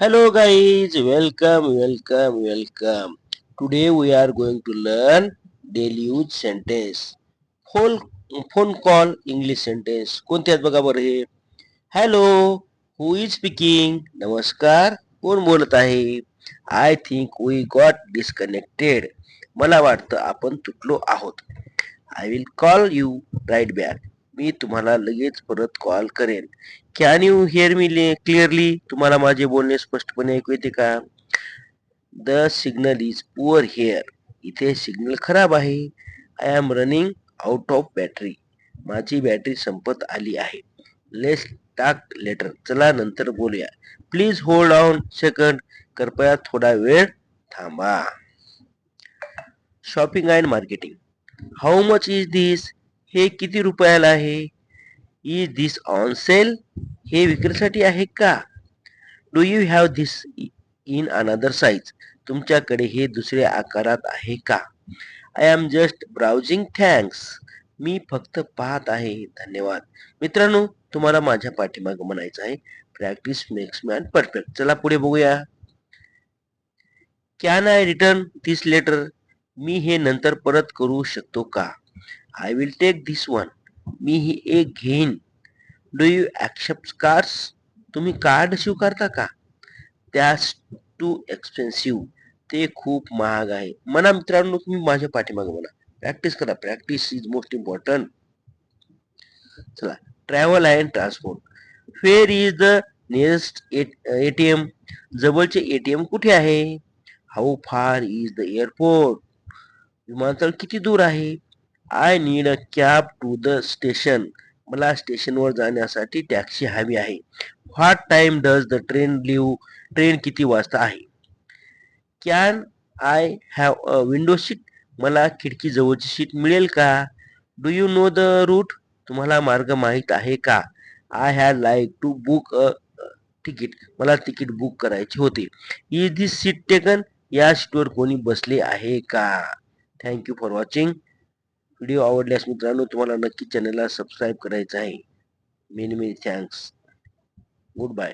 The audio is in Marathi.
Hello guys, welcome, welcome, welcome. Today we are going to learn daily use sentence. Phone phone call English sentence. कोणते आहेत बघा बरं हे हॅलो हु इज स्पीकिंग नमस्कार कोण बोलत आहे I think we got disconnected मला वाटतं आपण तुटलो आहोत I will call you right back मी तुम्हाला लगेच परत कॉल करेन can you hear me clearly तुम्हाला माझे बोलणे स्पष्टपणे ऐकू येते का? The signal is poor here इथे सिग्नल खराब आहे. I am running out of battery माझी बॅटरी संपत आली आहे. लेस टाक लेटर चला नंतर बोलूया. प्लीज होल्ड ऑन सेकंड कृपया थोडा वेळ थांबा. Shopping and marketing how much is this हे किती रुपयाला आहे? इज दिस ऑन सेल हे विक्रीसाठी आहे का? Do you have this in another size तुमच्याकडे हे दुसऱ्या आकारात आहे का? I am just browsing thanks मी फक्त पाहत आहे. धन्यवाद. मित्रांनो तुम्हाला माझ्या पाठीमागं म्हणायचं आहे. प्रॅक्टिस मेक्स मॅन परफेक्ट चला पुढे बघूया. Can I return this later मी हे नंतर परत करू शकतो का? I will take this one मी ही एक घेईन. डू यू ॲक्सेप्ट कार्ड्स तुम्ही कार्ड स्वीकारता का? त्यास टू एक्सपेन्सिव्ह ते खूप महाग आहे. म्हणा मित्रांनो तुम्ही माझ्या पाठीमागे म्हणा. प्रॅक्टिस करा. प्रॅक्टिस इज मोस्ट इम्पॉर्टंट चला. Travel and transport where is the nearest ATM जवळचे एटीएम कुठे आहे? How far is the airport विमानतळ किती दूर आहे? I need a cab to the station मला स्टेशनवर जाण्यासाठी टॅक्सी हवी आहे. What time does the train leave train किती वाजता आहे? Can I have a window seat मला खिडकी जवळची सीट मिळेल का? Do you know the route तुम्हाला मार्ग माहीत आहे का? I have like to book a ticket मला तिकीट बुक करायचे होते. इज दिस सीट टेकन या सीटवर कोणी बसले आहे का? थँक्यू फॉर वॉचिंग व्हिडिओ आवडल्यास मित्रांनो तुम्हाला नक्की चॅनलला सबस्क्राईब करायचं आहे. Many many thanks goodbye